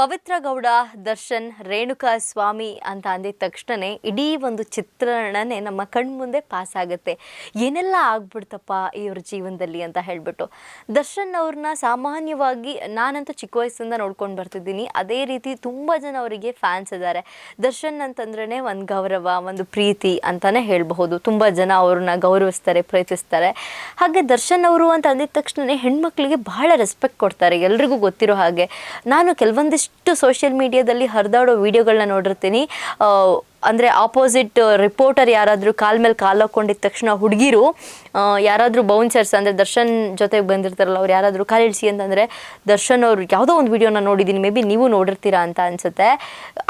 ಪವಿತ್ರ ಗೌಡ ದರ್ಶನ್ ರೇಣುಕಾ ಸ್ವಾಮಿ ಅಂತ ಅಂದಿದ ತಕ್ಷಣ ಇಡೀ ಒಂದು ಚಿತ್ರಣನೇ ನಮ್ಮ ಕಣ್ಮುಂದೆ ಪಾಸ್ ಆಗುತ್ತೆ. ಏನೆಲ್ಲ ಆಗ್ಬಿಡ್ತಪ್ಪ ಇವ್ರ ಜೀವನದಲ್ಲಿ ಅಂತ ಹೇಳ್ಬಿಟ್ಟು. ದರ್ಶನ್ ಅವ್ರನ್ನ ಸಾಮಾನ್ಯವಾಗಿ ನಾನಂತೂ ಚಿಕ್ಕ ವಯಸ್ಸಿಂದ ನೋಡ್ಕೊಂಡು ಬರ್ತಿದ್ದೀನಿ. ಅದೇ ರೀತಿ ತುಂಬ ಜನ ಅವರಿಗೆ ಫ್ಯಾನ್ಸ್ ಇದ್ದಾರೆ. ದರ್ಶನ್ ಅಂತಂದ್ರೇ ಒಂದು ಗೌರವ, ಒಂದು ಪ್ರೀತಿ ಅಂತಾನೆ ಹೇಳಬಹುದು. ತುಂಬ ಜನ ಅವ್ರನ್ನ ಗೌರವಿಸ್ತಾರೆ, ಪ್ರೀತಿಸ್ತಾರೆ. ಹಾಗೆ ದರ್ಶನ್ ಅವರು ಅಂತ ಅಂದಿದ ತಕ್ಷಣ ಹೆಣ್ಮಕ್ಳಿಗೆ ಬಹಳ ರೆಸ್ಪೆಕ್ಟ್ ಕೊಡ್ತಾರೆ. ಎಲ್ರಿಗೂ ಗೊತ್ತಿರೋ ಹಾಗೆ. ನಾನು ಕೆಲವೊಂದಿಷ್ಟು ಸೋಷಿಯಲ್ ಮೀಡಿಯಾದಲ್ಲಿ ಹರಿದಾಡೋ ವಿಡಿಯೋಗಳನ್ನ ನೋಡಿರ್ತೀನಿ. ಅಂದರೆ ಆಪೋಸಿಟ್ ರಿಪೋರ್ಟರ್ ಯಾರಾದರೂ ಕಾಲ್ ಮೇಲೆ ಕಾಲು ಹಾಕ್ಕೊಂಡಿದ್ದ ತಕ್ಷಣ ಹುಡುಗಿರು ಯಾರಾದರೂ ಬೌನ್ಸರ್ಸ್ ಅಂದರೆ ದರ್ಶನ್ ಜೊತೆಗೆ ಬಂದಿರ್ತಾರಲ್ಲ, ಅವ್ರು ಯಾರಾದರೂ ಕಾಲು ಇಳಿಸಿ ಅಂತಂದರೆ, ದರ್ಶನ್ ಅವರು ಯಾವುದೋ ಒಂದು ವಿಡಿಯೋನ ನೋಡಿದ್ದೀನಿ ಮೇ ಬಿ ನೀವು ನೋಡಿರ್ತೀರಾ? ಅಂತ ಅನ್ಸುತ್ತೆ.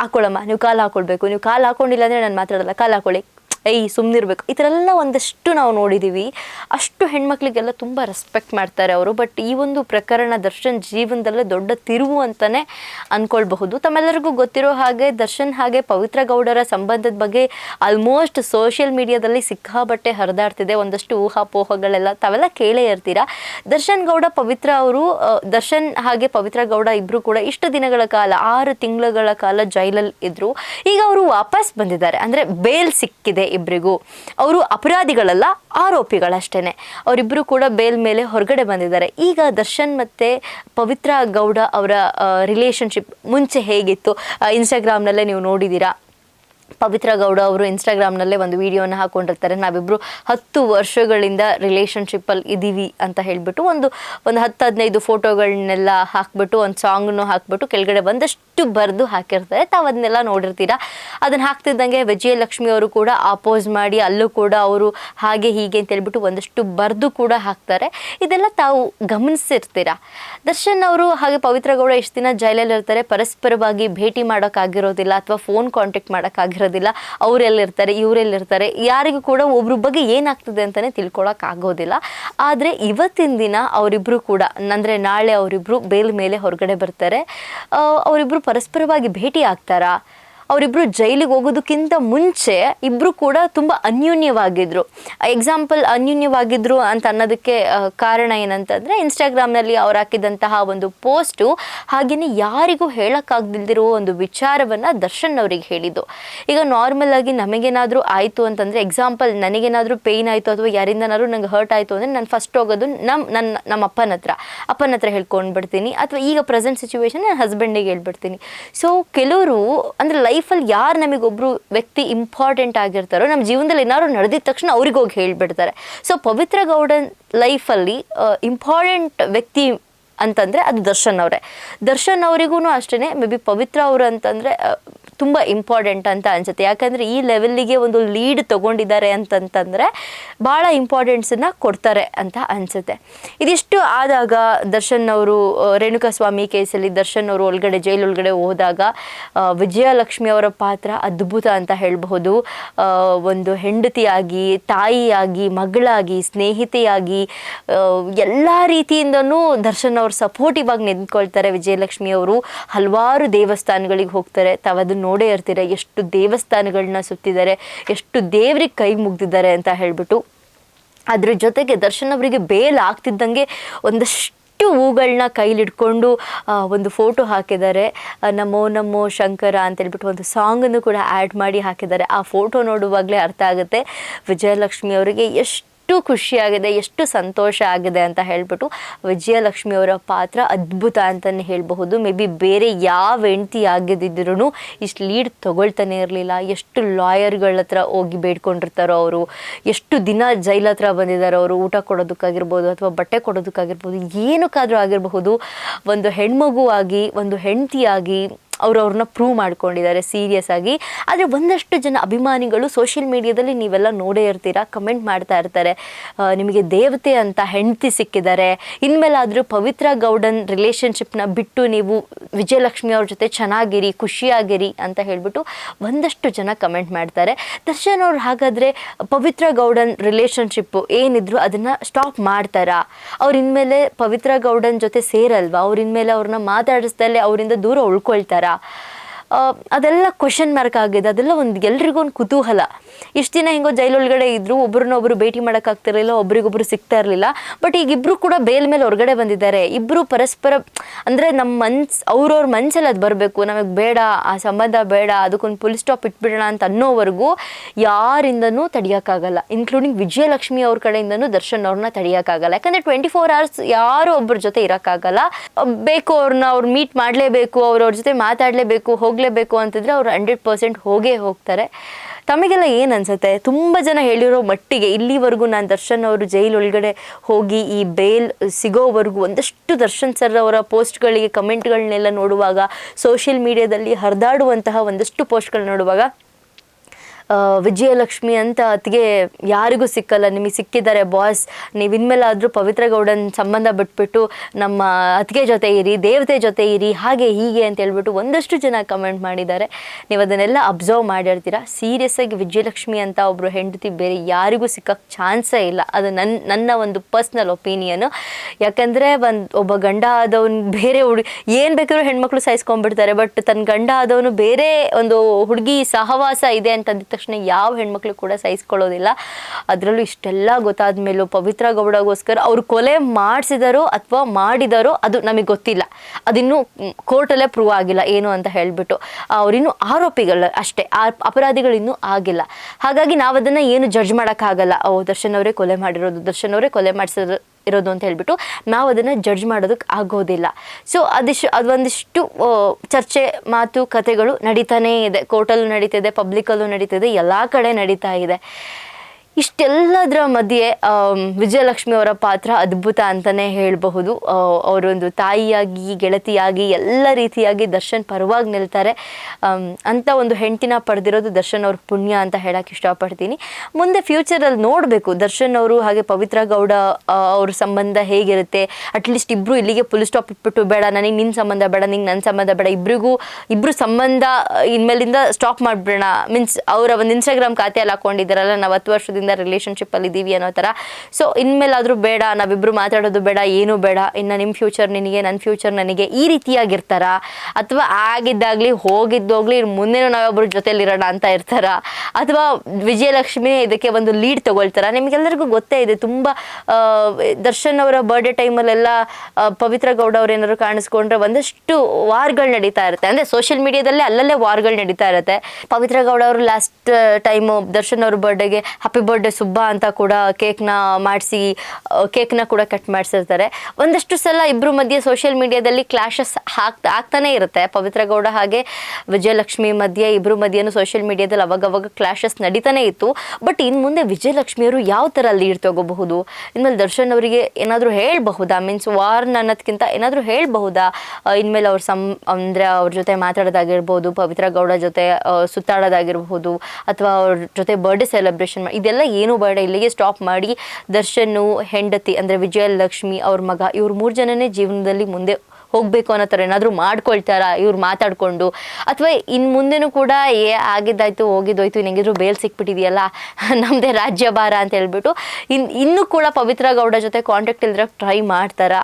ಹಾಕೊಳ್ಳಮ್ಮ, ನೀವು ಕಾಲು ಹಾಕೊಳ್ಬೇಕು. ನೀವು ಕಾಲು ಹಾಕೊಂಡಿಲ್ಲ ಅಂದರೆ ನಾನು ಮಾತಾಡಲ್ಲ, ಕಾಲು ಹಾಕೊಳ್ಳಿ. ಏಯ್ ಸುಮ್ಮನಿರ್ಬೇಕು ಈ ಥರ ಎಲ್ಲ ಒಂದಷ್ಟು ನಾವು ನೋಡಿದ್ದೀವಿ ಅಷ್ಟು ಹೆಣ್ಮಕ್ಳಿಗೆಲ್ಲ ತುಂಬ ರೆಸ್ಪೆಕ್ಟ್ ಮಾಡ್ತಾರೆ ಅವರು. ಬಟ್ ಈ ಒಂದು ಪ್ರಕರಣ ದರ್ಶನ್ ಜೀವನದಲ್ಲೇ ದೊಡ್ಡ ತಿರುವು ಅಂತಲೇ ಅಂದ್ಕೊಳ್ಬಹುದು ತಮ್ಮೆಲ್ಲರಿಗೂ ಗೊತ್ತಿರೋ ಹಾಗೆ ದರ್ಶನ್ ಹಾಗೆ ಪವಿತ್ರ ಗೌಡರ ಸಂಬಂಧದ ಬಗ್ಗೆ ಆಲ್ಮೋಸ್ಟ್ ಸೋಷಿಯಲ್ ಮೀಡಿಯಾದಲ್ಲಿ ಸಿಕ್ಕಾಬಟ್ಟೆ ಹರಿದಾಡ್ತಿದೆ. ಒಂದಷ್ಟು ಊಹಾಪೋಹಗಳೆಲ್ಲ ತಾವೆಲ್ಲ ಕೇಳೇ ಇರ್ತೀರಾ? ದರ್ಶನ್ ಗೌಡ, ಪವಿತ್ರ ಅವರು ದರ್ಶನ್ ಹಾಗೆ ಪವಿತ್ರ ಗೌಡ ಇಬ್ಬರು ಕೂಡ ಇಷ್ಟು ದಿನಗಳ ಕಾಲ, ಆರು ತಿಂಗಳುಗಳ ಕಾಲ ಜೈಲಲ್ಲಿ ಇದ್ರು. ಈಗ ಅವರು ವಾಪಸ್ ಬಂದಿದ್ದಾರೆ. ಅಂದರೆ ಬೇಲ್ ಸಿಕ್ಕಿದೆ. ಇಬ್ಬರಿಗೂ ಅವರು ಅಪರಾಧಿಗಳಲ್ಲ ಆರೋಪಿಗಳಷ್ಟೇ ಅವರಿಬ್ಬರು ಕೂಡ ಬೇಲ್ ಮೇಲೆ ಹೊರಗಡೆ ಬಂದಿದ್ದಾರೆ. ಈಗ ದರ್ಶನ್ ಮತ್ತೆ ಪವಿತ್ರ ಗೌಡ ಅವರ ರಿಲೇಷನ್ಶಿಪ್ ಮುಂಚೆ ಹೇಗಿತ್ತು? ಇನ್ಸ್ಟಾಗ್ರಾಮ್ನಲ್ಲೇ ನೀವು ನೋಡಿದ್ದೀರಾ? ಪವಿತ್ರ ಗೌಡ ಅವರು ಇನ್ಸ್ಟಾಗ್ರಾಮ್ನಲ್ಲೇ ಒಂದು ವಿಡಿಯೋನ ಹಾಕೊಂಡಿರ್ತಾರೆ. ನಾವಿಬ್ಬರು ಹತ್ತು ವರ್ಷಗಳಿಂದ ರಿಲೇಷನ್ಶಿಪ್ಪಲ್ಲಿ ಇದ್ದೀವಿ ಅಂತ ಹೇಳಿಬಿಟ್ಟು ಒಂದು ಒಂದು ಹತ್ತು ಹದಿನೈದು ಫೋಟೋಗಳನ್ನೆಲ್ಲ ಹಾಕ್ಬಿಟ್ಟು, ಒಂದು ಸಾಂಗ್ನು ಹಾಕ್ಬಿಟ್ಟು ಕೆಳಗಡೆ ಒಂದಷ್ಟು ಬರೆದು ಹಾಕಿರ್ತಾರೆ. ತಾವು ಅದನ್ನೆಲ್ಲ ನೋಡಿರ್ತೀರಾ? ಅದನ್ನು ಹಾಕ್ತಿದ್ದಂಗೆ ವಿಜಯಲಕ್ಷ್ಮಿ ಅವರು ಕೂಡ ಅಪೋಸ್ ಮಾಡಿ, ಅಲ್ಲೂ ಕೂಡ ಅವರು ಹಾಗೆ ಹೀಗೆ ಅಂತ ಹೇಳ್ಬಿಟ್ಟು ಒಂದಷ್ಟು ಬರೆದು ಕೂಡ ಹಾಕ್ತಾರೆ. ಇದೆಲ್ಲ ತಾವು ಗಮನಿಸಿರ್ತೀರ? ದರ್ಶನ್ ಅವರು ಹಾಗೆ ಪವಿತ್ರ ಗೌಡ ಎಷ್ಟು ದಿನ ಜೈಲಲ್ಲಿ ಇರ್ತಾರೆ ಪರಸ್ಪರವಾಗಿ ಭೇಟಿ ಮಾಡೋಕ್ಕಾಗಿರೋದಿಲ್ಲ ಅಥವಾ ಫೋನ್ ಕಾಂಟ್ಯಾಕ್ಟ್ ಮಾಡೋಕ್ಕಾಗಿರೋದಿಲ್ಲ. ಅವರೆಲ್ಲಿರ್ತಾರೆ, ಇವರೆಲ್ಲಿರ್ತಾರೆ, ಯಾರಿಗೂ ಕೂಡ ಒಬ್ರ ಬಗ್ಗೆ ಏನಾಗ್ತದೆ ಅಂತಲೇ ತಿಳ್ಕೊಳಕ್ಕೆ ಆಗೋದಿಲ್ಲ. ಆದರೆ ಇವತ್ತಿನ ದಿನ ಅವರಿಬ್ಬರು ಕೂಡ, ಅಂದರೆ ನಾಳೆ ಅವರಿಬ್ಬರು ಬೇಲ್ ಮೇಲೆ ಹೊರಗಡೆ ಬರ್ತಾರೆ. ಅವರಿಬ್ಬರು ಪರಸ್ಪರವಾಗಿ ಭೇಟಿ ಆಗ್ತಾರಾ? ಅವರಿಬ್ಬರು ಜೈಲಿಗೆ ಹೋಗೋದಕ್ಕಿಂತ ಮುಂಚೆ ಇಬ್ಬರು ಕೂಡ ತುಂಬ ಅನ್ಯೂನ್ಯವಾಗಿದ್ರು. ಎಕ್ಸಾಂಪಲ್ ಅನ್ಯೂನ್ಯವಾಗಿದ್ರು ಅಂತ ಅನ್ನೋದಕ್ಕೆ ಕಾರಣ ಏನಂತಂದರೆ ಇನ್ಸ್ಟಾಗ್ರಾಮ್ನಲ್ಲಿ ಅವ್ರು ಹಾಕಿದಂತಹ ಒಂದು ಪೋಸ್ಟು ಹಾಗೆಯೇ ಯಾರಿಗೂ ಹೇಳೋಕ್ಕಾಗ್ದಿಲ್ದಿರೋ ಒಂದು ವಿಚಾರವನ್ನು ದರ್ಶನ್ ಅವರಿಗೆ ಹೇಳಿದ್ದು. ಈಗ ನಾರ್ಮಲ್ ಆಗಿ ನಮಗೇನಾದರೂ ಆಯಿತು ಅಂತಂದರೆ ಎಕ್ಸಾಂಪಲ್ ನನಗೇನಾದರೂ ಪೇಯ್ನ್ ಆಯಿತು ಅಥವಾ ಯಾರಿಂದನಾದ್ರೂ ನಂಗೆ ಹರ್ಟ್ ಆಯಿತು ಅಂದರೆ ನಾನು ಫಸ್ಟ್ ಹೋಗೋದು ನಮ್ಮ ನನ್ನ ನಮ್ಮ ಅಪ್ಪನ ಹತ್ರ. ಅಪ್ಪನ ಹತ್ರ ಹೇಳ್ಕೊಂಡು ಬಿಡ್ತೀನಿ ಅಥವಾ ಈಗ ಪ್ರೆಸೆಂಟ್ ಸಿಚುವೇಶನ್ ನನ್ನ ಹಸ್ಬೆಂಡಿಗೆ ಹೇಳ್ಬಿಡ್ತೀನಿ. ಸೊ ಕೆಲವರು ಅಂದರೆ ಲೈಫಲ್ಲಿ ಯಾರು ನಮಗೊಬ್ಬರು ವ್ಯಕ್ತಿ ಇಂಪಾರ್ಟೆಂಟ್ ಆಗಿರ್ತಾರೋ ನಮ್ಮ ಜೀವನದಲ್ಲಿ ಏನಾದ್ರು ನಡೆದಿದ ತಕ್ಷಣ ಅವ್ರಿಗೆ ಹೋಗಿ ಹೇಳಿಬಿಡ್ತಾರೆ. ಸೊ ಪವಿತ್ರ ಗೌಡನ್ ಲೈಫಲ್ಲಿ ಇಂಪಾರ್ಟೆಂಟ್ ವ್ಯಕ್ತಿ ಅಂತಂದರೆ ಅದು ದರ್ಶನ್ ಅವರೇ. ದರ್ಶನ್ ಅವರಿಗೂ ಅಷ್ಟೇ ಮೇ ಬಿ ಪವಿತ್ರ ಅವರು ಅಂತಂದರೆ ತುಂಬ ಇಂಪಾರ್ಟೆಂಟ್ ಅಂತ ಅನ್ಸುತ್ತೆ. ಯಾಕಂದರೆ ಈ ಲೆವೆಲ್ಲಿಗೆ ಒಂದು ಲೀಡ್ ತಗೊಂಡಿದ್ದಾರೆ ಅಂತಂತಂದರೆ ಭಾಳ ಇಂಪಾರ್ಟೆನ್ಸನ್ನು ಕೊಡ್ತಾರೆ ಅಂತ ಅನಿಸುತ್ತೆ. ಇದಿಷ್ಟು ಆದಾಗ ದರ್ಶನ್ ಅವರು ರೇಣುಕಾಸ್ವಾಮಿ ರೇಣುಕಾ ಸ್ವಾಮಿ ಕೇಸಲ್ಲಿ ದರ್ಶನ್ ಅವರು ಒಳಗಡೆ, ಜೈಲ್ ಒಳಗಡೆ ಹೋದಾಗ ವಿಜಯಲಕ್ಷ್ಮಿ ಅವರ ಪಾತ್ರ ಅದ್ಭುತ ಅಂತ ಹೇಳಬಹುದು. ಒಂದು ಹೆಂಡತಿಯಾಗಿ, ತಾಯಿಯಾಗಿ, ಮಗಳಾಗಿ, ಸ್ನೇಹಿತೆಯಾಗಿ ಎಲ್ಲ ರೀತಿಯಿಂದನೂ ದರ್ಶನ್ ಅವರು ಸಪೋರ್ಟಿವ್ ಆಗಿ ನಿಂತ್ಕೊಳ್ತಾರೆ ವಿಜಯಲಕ್ಷ್ಮಿ ಅವರು. ಹಲವಾರು ದೇವಸ್ಥಾನಗಳಿಗೆ ಹೋಗ್ತಾರೆ. ತಾವು ಅದನ್ನ ನೋಡೇ ಇರ್ತೀರ, ಎಷ್ಟು ದೇವಸ್ಥಾನಗಳನ್ನ ಸುತ್ತಿದ್ದಾರೆ ಎಷ್ಟು ದೇವ್ರಿಗೆ ಕೈ ಮುಗ್ದಿದ್ದಾರೆ ಅಂತ ಹೇಳ್ಬಿಟ್ಟು ಅದ್ರ ಜೊತೆಗೆ ದರ್ಶನ್ ಅವರಿಗೆ ಬೇಲ್ ಆಗ್ತಿದ್ದಂಗೆ ಒಂದಷ್ಟು ಹೂಗಳನ್ನ ಕೈಲಿಡ್ಕೊಂಡು ಒಂದು ಫೋಟೋ ಹಾಕಿದ್ದಾರೆ ನಮೋ ನಮೋ ಶಂಕರ ಅಂತೇಳ್ಬಿಟ್ಟು ಒಂದು ಸಾಂಗನ್ನು ಕೂಡ ಆ್ಯಡ್ ಮಾಡಿ ಹಾಕಿದ್ದಾರೆ ಆ ಫೋಟೋ ನೋಡುವಾಗಲೇ ಅರ್ಥ ಆಗುತ್ತೆ. ವಿಜಯಲಕ್ಷ್ಮಿ ಅವರಿಗೆ ಎಷ್ಟು ಖುಷಿಯಾಗಿದೆ, ಎಷ್ಟು ಸಂತೋಷ ಆಗಿದೆ ಅಂತ ಹೇಳ್ಬಿಟ್ಟು ವಿಜಯಲಕ್ಷ್ಮಿ ಅವರ ಪಾತ್ರ ಅದ್ಭುತ ಅಂತಲೇ ಹೇಳಬಹುದು. ಮೇ ಬಿ ಬೇರೆ ಯಾವ ಹೆಂಡತಿ ಆಗಿದ್ದಿದ್ರು ಇಷ್ಟು ಲೀಡ್ ತೊಗೊಳ್ತಾನೆ ಇರಲಿಲ್ಲ. ಎಷ್ಟು ಲಾಯರ್ಗಳ ಹತ್ರ ಹೋಗಿ ಬೇಡ್ಕೊಂಡಿರ್ತಾರೋ ಅವರು, ಎಷ್ಟು ದಿನ ಜೈಲ್ ಹತ್ರ ಬಂದಿದ್ದಾರೆ ಅವರು, ಊಟ ಕೊಡೋದಕ್ಕಾಗಿರ್ಬೋದು ಅಥವಾ ಬಟ್ಟೆ ಕೊಡೋದಕ್ಕಾಗಿರ್ಬೋದು, ಏನಕ್ಕಾದರೂ ಆಗಿರಬಹುದು. ಒಂದು ಹೆಣ್ಮಗು ಆಗಿ, ಒಂದು ಹೆಂಡತಿಯಾಗಿ ಅವರು ಅವ್ರನ್ನ ಪ್ರೂವ್ ಮಾಡ್ಕೊಂಡಿದ್ದಾರೆ ಸೀರಿಯಸ್ ಆಗಿ. ಆದರೆ ಒಂದಷ್ಟು ಜನ ಅಭಿಮಾನಿಗಳು ಸೋಷಿಯಲ್ ಮೀಡಿಯಾದಲ್ಲಿ ನೀವೆಲ್ಲ ನೋಡೇ ಇರ್ತೀರಾ ಕಮೆಂಟ್ ಮಾಡ್ತಾ ಇರ್ತಾರೆ. ನಿಮಗೆ ದೇವತೆ ಅಂತ ಹೆಂಡತಿ ಸಿಕ್ಕಿದ್ದಾರೆ. ಇನ್ಮೇಲಾದರೂ ಪವಿತ್ರ ಗೌಡನ್ ರಿಲೇಷನ್ಶಿಪ್ನ ಬಿಟ್ಟು ನೀವು ವಿಜಯಲಕ್ಷ್ಮಿ ಅವ್ರ ಜೊತೆ ಚೆನ್ನಾಗಿರಿ, ಖುಷಿಯಾಗಿರಿ ಅಂತ ಹೇಳಿಬಿಟ್ಟು ಒಂದಷ್ಟು ಜನ ಕಮೆಂಟ್ ಮಾಡ್ತಾರೆ. ದರ್ಶನ್ ಅವ್ರು ಹಾಗಾದರೆ ಪವಿತ್ರ ಗೌಡನ್ ರಿಲೇಷನ್ಶಿಪ್ಪು ಏನಿದ್ರು ಅದನ್ನು ಸ್ಟಾಪ್ ಮಾಡ್ತಾರಾ? ಅವ್ರ ಇನ್ಮೇಲೆ ಪವಿತ್ರ ಗೌಡನ್ ಜೊತೆ ಸೇರಲ್ವಾ? ಅವ್ರ ಇನ್ಮೇಲೆ ಅವ್ರನ್ನ ಮಾತಾಡಿಸ್ದಲ್ಲೇ ಅವರಿಂದ ದೂರ ಉಳ್ಕೊಳ್ತಾರಾ? ಆ, ಅದೆಲ್ಲ ಕ್ವಶನ್ ಮಾರ್ಕ್ ಆಗಿದೆ. ಅದೆಲ್ಲ ಒಂದು ಎಲ್ರಿಗೂ ಒಂದು ಕುತೂಹಲ. ಇಷ್ಟು ದಿನ ಹೆಂಗೋ ಜೈಲೊಳಗಡೆ ಇದ್ರು, ಒಬ್ರನ್ನೊಬ್ರು ಭೇಟಿ ಮಾಡೋಕ್ಕಾಗ್ತಿರಲಿಲ್ಲ ಒಬ್ರಿಗೊಬ್ರು ಸಿಗ್ತಾ ಇರಲಿಲ್ಲ. ಬಟ್ ಈಗ ಇಬ್ರು ಕೂಡ ಬೇಲ್ ಮೇಲೆ ಹೊರಗಡೆ ಬಂದಿದ್ದಾರೆ. ಇಬ್ರು ಪರಸ್ಪರ, ಅಂದರೆ ನಮ್ಮ ಮನ್ಸ್, ಅವ್ರವ್ರ ಮನ್ಸಲ್ಲಿ ಅದು ಬರಬೇಕು. ನಮಗೆ ಬೇಡ, ಆ ಸಂಬಂಧ ಬೇಡ, ಅದಕ್ಕೊಂದು ಫುಲ್ ಸ್ಟಾಪ್ ಇಟ್ಬಿಡೋಣ ಅಂತ ಅನ್ನೋವರೆಗೂ ಯಾರಿಂದನೂ ತಡಿಯೋಕ್ಕಾಗಲ್ಲ. ಇನ್ಕ್ಲೂಡಿಂಗ್ ವಿಜಯಲಕ್ಷ್ಮಿ ಅವ್ರ ಕಡೆಯಿಂದನೂ ದರ್ಶನ್ ಅವ್ರನ್ನ ತಡಿಯೋಕ್ಕಾಗಲ್ಲ. ಯಾಕಂದರೆ ಟ್ವೆಂಟಿ ಫೋರ್ ಅವರ್ಸ್ ಯಾರು ಒಬ್ಬರ ಜೊತೆ ಇರೋಕ್ಕಾಗಲ್ಲ. ಬೇಕು ಅವ್ರನ್ನ ಅವ್ರು ಮೀಟ್ ಮಾಡಲೇಬೇಕು ಅವ್ರವ್ರ ಜೊತೆ ಮಾತಾಡಲೇಬೇಕು ಹೋಗಲೇಬೇಕು ಅಂತಿದ್ರೆ ಅವ್ರು ಹಂಡ್ರೆಡ್ ಪರ್ಸೆಂಟ್ ಹೋಗೇ ಹೋಗ್ತಾರೆ. ತಮಗೆಲ್ಲ ಏನು ಅನಿಸುತ್ತೆ? ತುಂಬ ಜನ ಹೇಳಿರೋ ಮಟ್ಟಿಗೆ ಇಲ್ಲಿವರೆಗೂ ನಾನು ದರ್ಶನ್ ಅವರು ಜೈಲ್ ಒಳಗಡೆ ಹೋಗಿ ಈ ಬೇಲ್ ಸಿಗೋವರೆಗೂ ಒಂದಷ್ಟು ದರ್ಶನ್ ಸರ್ ಅವರ ಪೋಸ್ಟ್ಗಳಿಗೆ ಕಮೆಂಟ್ಗಳನ್ನೆಲ್ಲ ನೋಡುವಾಗ ಸೋಷಿಯಲ್ ಮೀಡಿಯಾದಲ್ಲಿ ಹರಿದಾಡುವಂತಹ ಒಂದಷ್ಟು ಪೋಸ್ಟ್ಗಳು ನೋಡುವಾಗ ವಿಜಯಲಕ್ಷ್ಮಿ ಅಂತ ಅತ್ತಿಗೆ ಯಾರಿಗೂ ಸಿಕ್ಕಲ್ಲ. ನಿಮಗೆ ಸಿಕ್ಕಿದ್ದಾರೆ ಬಾಸ್ ನೀವು ಇನ್ಮೇಲಾದರೂ ಪವಿತ್ರ ಗೌಡನ ಸಂಬಂಧ ಬಿಟ್ಬಿಟ್ಟು ನಮ್ಮ ಅತ್ತಿಗೆ ಜೊತೆ ಇರಿ, ದೇವತೆ ಜೊತೆ ಇರಿ, ಹಾಗೆ ಹೀಗೆ ಅಂತ ಹೇಳ್ಬಿಟ್ಟು ಒಂದಷ್ಟು ಜನ ಕಮೆಂಟ್ ಮಾಡಿದ್ದಾರೆ. ನೀವು ಅದನ್ನೆಲ್ಲ ಅಬ್ಸರ್ವ್ ಮಾಡಿರ್ತೀರಾ? ಸೀರಿಯಸ್ ಆಗಿ ವಿಜಯಲಕ್ಷ್ಮಿ ಅಂತ ಒಬ್ಬರು ಹೆಂಡತಿ ಬೇರೆ ಯಾರಿಗೂ ಸಿಕ್ಕಕ್ಕೆ ಚಾನ್ಸೇ ಇಲ್ಲ. ಅದು ನನ್ನ ನನ್ನ ಒಂದು ಪರ್ಸ್ನಲ್ ಒಪಿನಿಯನು ಯಾಕಂದರೆ ಒಂದು, ಒಬ್ಬ ಗಂಡ ಆದವನು ಬೇರೆ ಹುಡುಗಿ ಏನು ಬೇಕಾದ್ರೂ ಹೆಣ್ಮಕ್ಳು ಸಾಯಿಸ್ಕೊಂಡ್ಬಿಡ್ತಾರೆ ಬಟ್ ತನ್ನ ಗಂಡ ಆದವನು ಬೇರೆ ಒಂದು ಹುಡುಗಿ ಸಹವಾಸ ಇದೆ ಅಂತ ತಕ್ಷಣ ಯಾವ ಹೆಣ್ಮಕ್ಳು ಕೂಡ ಸಹಿಸ್ಕೊಳ್ಳೋದಿಲ್ಲ. ಅದರಲ್ಲೂ ಇಷ್ಟೆಲ್ಲ ಗೊತ್ತಾದ ಮೇಲೂ ಪವಿತ್ರ ಗೌಡಗೋಸ್ಕರ ಅವ್ರು ಕೊಲೆ ಮಾಡಿಸಿದಾರೋ ಅಥವಾ ಮಾಡಿದಾರೋ ಅದು ನಮಗೆ ಗೊತ್ತಿಲ್ಲ. ಅದಿನ್ನೂ ಕೋರ್ಟಲ್ಲೇ ಪ್ರೂವ್ ಆಗಿಲ್ಲ ಏನು ಅಂತ ಹೇಳಿಬಿಟ್ಟು. ಅವರಿನ್ನೂ ಆರೋಪಿಗಳು ಅಷ್ಟೇ. ಆ ಅಪರಾಧಿಗಳಿನ್ನೂ ಆಗಿಲ್ಲ. ಹಾಗಾಗಿ ನಾವು ಅದನ್ನು ಏನು ಜಡ್ಜ್ ಮಾಡೋಕ್ಕಾಗಲ್ಲ. ಓ, ದರ್ಶನ್ ಅವರೇ ಕೊಲೆ ಮಾಡಿರೋದು, ದರ್ಶನ್ ಅವರೇ ಕೊಲೆ ಮಾಡಿಸಿರೋ ಇರೋದು ಅಂತ ಹೇಳಿಬಿಟ್ಟು ನಾವು ಅದನ್ನು ಜಡ್ಜ್ ಮಾಡೋದಕ್ಕೆ ಆಗೋದಿಲ್ಲ. ಸೊ ಅದಿಷ್ಟು ಅದೊಂದಿಷ್ಟು ಚರ್ಚೆ, ಮಾತು ಕತೆಗಳು ನಡೀತಾನೇ ಇದೆ. ಕೋರ್ಟಲ್ಲೂ ನಡೀತಿದೆ ಪಬ್ಲಿಕಲ್ಲೂ ನಡೀತಿದೆ ಎಲ್ಲ ಕಡೆ ನಡೀತಾ ಇದೆ. ಇಷ್ಟೆಲ್ಲದರ ಮಧ್ಯೆ ವಿಜಯಲಕ್ಷ್ಮಿ ಅವರ ಪಾತ್ರ ಅದ್ಭುತ ಅಂತಲೇ ಹೇಳಬಹುದು. ಅವರೊಂದು ತಾಯಿಯಾಗಿ, ಗೆಳತಿಯಾಗಿ, ಎಲ್ಲ ರೀತಿಯಾಗಿ ದರ್ಶನ್ ಪರವಾಗಿ ನಿಲ್ತಾರೆ. ಅಂತ ಒಂದು ಹೆಂಟಿನ ಪಡೆದಿರೋದು ದರ್ಶನ್ ಅವ್ರ ಪುಣ್ಯ ಅಂತ ಹೇಳಕ್ಕೆ ಇಷ್ಟಪಡ್ತೀನಿ. ಮುಂದೆ ಫ್ಯೂಚರಲ್ಲಿ ನೋಡಬೇಕು. ದರ್ಶನ್ ಅವರು ಹಾಗೆ ಪವಿತ್ರ ಗೌಡ ಅವ್ರ ಸಂಬಂಧ ಹೇಗಿರುತ್ತೆ? ಅಟ್ಲೀಸ್ಟ್ ಇಬ್ಬರು ಇಲ್ಲಿಗೆ ಫುಲ್ ಸ್ಟಾಪ್ ಇಟ್ಬಿಟ್ಟು, ಬೇಡ, ನನಗೆ ನಿನ್ನ ಸಂಬಂಧ ಬೇಡ, ನಿಂಗೆ ನನ್ನ ಸಂಬಂಧ ಬೇಡ ಇಬ್ಬರಿಗೂ ಇಬ್ಬರು ಸಂಬಂಧ, ಇನ್ಮೇಲಿಂದ ಸ್ಟಾಪ್ ಮಾಡಿಬಿಡೋಣ. ಮೀನ್ಸ್ ಅವರ ಒಂದು ಇನ್ಸ್ಟಾಗ್ರಾಮ್ ಖಾತೆಯಲ್ಲಿ ಹಾಕೊಂಡಿದ್ದಾರಲ್ಲ, ನಾವು ಹತ್ತು ವರ್ಷದಿಂದ ರಿಲೇಷನ್ಶಿಪ್ಪಲ್ಲಿ ಇದ್ದೀವಿ ಅನ್ನೋ ತರ. ಸೊ ಇನ್ಮೇಲಾದರೂ ಬೇಡ, ನಾವಿಬ್ರು ಮಾತಾಡೋದು ಬೇಡ, ಏನೂ ಬೇಡ. ಇನ್ನ ನಿಮ್ಮ ಫ್ಯೂಚರ್ ನಿನಗೆ ನನ್ನ ಫ್ಯೂಚರ್ ನನಗೆ ಈ ರೀತಿಯಾಗಿರ್ತಾರ. ಅಥವಾ ಆಗಿದ್ದಾಗ್ಲಿ, ಹೋಗಿದ್ದೋಗ್ಲಿ ಮುಂದೆನೂ ಜೊತೆಲಿ ಇರೋಣ ಅಂತ ಇರ್ತಾರ. ಅಥವಾ ವಿಜಯಲಕ್ಷ್ಮಿ ಇದಕ್ಕೆ ಒಂದು ಲೀಡ್ ತಗೊಳ್ತಾರ. ನಿಮಗೆಲ್ಲರಿಗೂ ಗೊತ್ತೇ ಇದೆ, ತುಂಬಾ ದರ್ಶನ್ ಅವರ ಬರ್ಡೇ ಟೈಮಲ್ಲೆಲ್ಲ ಪವಿತ್ರ ಗೌಡ ಅವ್ರು ಏನಾದ್ರು ಕಾಣಿಸ್ಕೊಂಡ್ರೆ ಒಂದಷ್ಟು ವಾರ್ಗಳು ನಡೀತಾ ಇರುತ್ತೆ. ಅಂದ್ರೆ ಸೋಷಿಯಲ್ ಮೀಡಿಯಾದಲ್ಲೇ ಅಲ್ಲಲ್ಲೇ ವಾರ್ಗಳು ನಡೀತಾ ಇರುತ್ತೆ. ಪವಿತ್ರ ಗೌಡ ಅವರು ಲಾಸ್ಟ್ ಟೈಮ್ ದರ್ಶನ್ ಅವ್ರ ಬರ್ಡೇಗೆ ಹ್ಯಾಪಿ ಬರ್ಡೇ ಸುಬ್ಬ ಅಂತ ಕೂಡ ಕೇಕ್ನ ಮಾಡಿಸಿ ಕೇಕ್ನ ಕೂಡ ಕಟ್ ಮಾಡಿಸಿರ್ತಾರೆ. ಒಂದಷ್ಟು ಸಲ ಇಬ್ಬರು ಮಧ್ಯೆ ಸೋಷಿಯಲ್ ಮೀಡಿಯಾದಲ್ಲಿ ಕ್ಲಾಶಸ್ ಹಾಕ್ತಾ, ಆಗ್ತಾನೆ ಇರುತ್ತೆ. ಪವಿತ್ರ ಗೌಡ ಹಾಗೆ ವಿಜಯಲಕ್ಷ್ಮಿ ಮಧ್ಯೆ ಇಬ್ಬರು ಮಧ್ಯೆನೂ ಸೋಷಿಯಲ್ ಮೀಡಿಯಾದಲ್ಲಿ ಅವಾಗವಾಗ ಕ್ಲಾಶಸ್ ನಡೀತಾನೆ ಇತ್ತು. ಬಟ್ ಇನ್ನು ಮುಂದೆ ವಿಜಯಲಕ್ಷ್ಮಿಯವರು ಯಾವ ಥರ ಲೀಡ್ ತಗೋಬಹುದು ಇನ್ಮೇಲೆ ದರ್ಶನ್ ಅವರಿಗೆ ಏನಾದರೂ ಹೇಳಬಹುದಾ? ಮೀನ್ಸ್ ವಾರ್ನ್ ಅನ್ನೋದಕ್ಕಿಂತ ಏನಾದರೂ ಹೇಳಬಹುದಾ? ಇನ್ಮೇಲೆ ಅವ್ರ ಸಂ, ಅಂದರೆ ಅವ್ರ ಜೊತೆ ಮಾತಾಡೋದಾಗಿರ್ಬೋದು, ಪವಿತ್ರ ಗೌಡ ಜೊತೆ ಸುತ್ತಾಡೋದಾಗಿರಬಹುದು, ಅಥವಾ ಅವ್ರ ಜೊತೆ ಬರ್ಡೇ ಸೆಲೆಬ್ರೇಷನ್ ಮಾಡಿ ಇದೆಲ್ಲ ಏನೂ ಬೇಡ. ಇಲ್ಲಿಗೆ ಸ್ಟಾಪ್ ಮಾಡಿ ದರ್ಶನ್ನು ಹೆಂಡತಿ ಅಂದರೆ ವಿಜಯಲಕ್ಷ್ಮಿ ಅವ್ರ ಮಗ, ಇವ್ರ ಮೂರು ಜನನೇ ಜೀವನದಲ್ಲಿ ಮುಂದೆ ಹೋಗಬೇಕು ಅನ್ನೋ ಥರ ಏನಾದರೂ ಮಾಡ್ಕೊಳ್ತಾರಾ? ಇವ್ರು ಮಾತಾಡಿಕೊಂಡು. ಅಥವಾ ಇನ್ನು ಮುಂದೆನೂ ಕೂಡ ಏ, ಆಗಿದ್ದಾಯ್ತು, ಹೋಗಿದ್ದೋಯ್ತು ಇನ್ನೆಂಗಿದ್ರು ಬೇಲ್ ಸಿಕ್ಬಿಟ್ಟಿದೆಯಲ್ಲ ನಮ್ಮದೇ ರಾಜ್ಯ ಭಾರ ಅಂತ ಹೇಳ್ಬಿಟ್ಟು ಇನ್ನು ಇನ್ನೂ ಕೂಡ ಪವಿತ್ರ ಗೌಡ ಜೊತೆ ಕಾಂಟ್ಯಾಕ್ಟ್ ಇಲ್ದ್ರೆ ಟ್ರೈ ಮಾಡ್ತಾರಾ?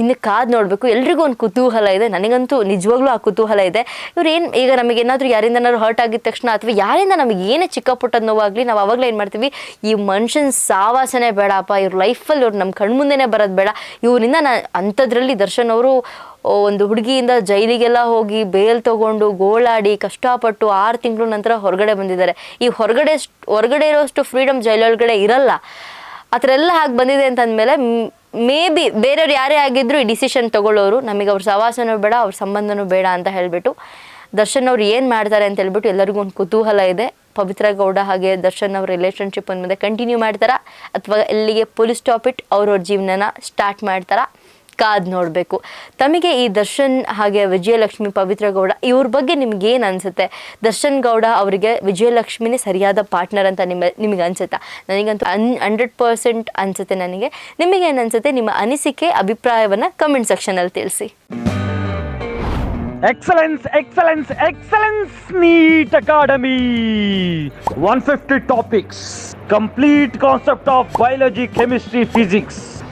ಇನ್ನು ಕಾದು ನೋಡಬೇಕು. ಎಲ್ರಿಗೂ ಒಂದು ಕುತೂಹಲ ಇದೆ. ನನಗಂತೂ ನಿಜವಾಗ್ಲೂ ಆ ಕುತೂಹಲ ಇದೆ. ಇವ್ರು ಏನು, ಈಗ ನಮಗೆ ಏನಾದರೂ ಯಾರಿಂದನಾದ್ರು ಹರ್ಟ್ ಆಗಿದ ತಕ್ಷಣ ಅಥವಾ ಯಾರಿಂದ ನಮಗೆ ಏನೇ ಚಿಕ್ಕ ಪುಟ್ಟದ ನೋವಾಗಲಿ ನಾವು ಅವಾಗಲೇ ಏನು ಮಾಡ್ತೀವಿ, ಈ ಮನುಷ್ಯನ ಸಾವಾಸನೆ ಬೇಡಪ್ಪ. ಇವ್ರ ಲೈಫಲ್ಲಿ ಇವ್ರು ನಮ್ಮ ಕಣ್ಮುಂದೆನೇ ಬರೋದು ಬೇಡ. ಇವರಿಂದ ನಾ, ಅಂಥದ್ರಲ್ಲಿ ದರ್ಶನ್ ಅವರು ಒಂದು ಹುಡುಗಿಯಿಂದ ಜೈಲಿಗೆಲ್ಲ ಹೋಗಿ ಬೇಲ್ ತಗೊಂಡು ಗೋಳಾಡಿ ಕಷ್ಟಪಟ್ಟು ಆರು ತಿಂಗಳು ನಂತರ ಹೊರಗಡೆ ಬಂದಿದ್ದಾರೆ. ಈ ಹೊರಗಡೆ ಹೊರಗಡೆ ಇರೋಷ್ಟು ಫ್ರೀಡಮ್ ಜೈಲೊಳಗಡೆ ಇರಲ್ಲ. ಆ ಥರ ಎಲ್ಲ ಹಾಗೆ ಬಂದಿದೆ ಅಂತಂದಮೇಲೆ ಮೇ ಬಿ ಬೇರೆಯವ್ರು ಯಾರೇ ಆಗಿದ್ರು ಈ ಡಿಸಿಷನ್ ತಗೊಳ್ಳೋರು. ನಮಗೆ ಅವ್ರ ಸವಾಸನೂ ಬೇಡ, ಅವ್ರ ಸಂಬಂಧನೂ ಬೇಡ ಅಂತ ಹೇಳಿಬಿಟ್ಟು ದರ್ಶನ್ ಅವ್ರು ಏನು ಮಾಡ್ತಾರೆ ಅಂತ ಹೇಳ್ಬಿಟ್ಟು ಎಲ್ಲರಿಗೂ ಒಂದು ಕುತೂಹಲ ಇದೆ. ಪವಿತ್ರ ಗೌಡ ಹಾಗೆ ದರ್ಶನ್ ಅವ್ರ ರಿಲೇಷನ್ಶಿಪ್ ಮುಂದೆ ಕಂಟಿನ್ಯೂ ಮಾಡ್ತಾರಾ? ಅಥವಾ ಎಲ್ಲಿಗೆ ಪೊಲೀಸ್ ಸ್ಟಾಪ್ ಅವ್ರವ್ರ ಜೀವನನ ಸ್ಟಾರ್ಟ್ ಮಾಡ್ತಾರಾ? ಕಾದ್ ನೋಡಬೇಕು. ತಮಗೆ ಈ ದರ್ಶನ್ ಹಾಗೆ ವಿಜಯಲಕ್ಷ್ಮಿ ಪವಿತ್ರ ಗೌಡ ಇವ್ರ ಬಗ್ಗೆ ನಿಮ್ಗೆ ಏನು ಅನ್ಸುತ್ತೆ? ದರ್ಶನ್ ಗೌಡ ಅವರಿಗೆ ವಿಜಯಲಕ್ಷ್ಮಿನೇ ಸರಿಯಾದ ಪಾರ್ಟ್ನರ್ ಅಂತ ನಿಮ್ಮ ನಿಮಗೆ ಅನ್ಸುತ್ತಾ? ನನಗಂತೂ ಅನ್ ಹಂಡ್ರೆಡ್ ಪರ್ಸೆಂಟ್ ಅನ್ಸುತ್ತೆ ನನಗೆ. ನಿಮಗೆ ನಿಮಗೇನು ಅನ್ಸುತ್ತೆ? ನಿಮ್ಮ ಅನಿಸಿಕೆ ಅಭಿಪ್ರಾಯವನ್ನು ಕಮೆಂಟ್ ಸೆಕ್ಷನಲ್ಲಿ ತಿಳಿಸಿ. Excellence, excellence, excellence, NEET Academy. 150 topics, complete concept of biology, chemistry, physics.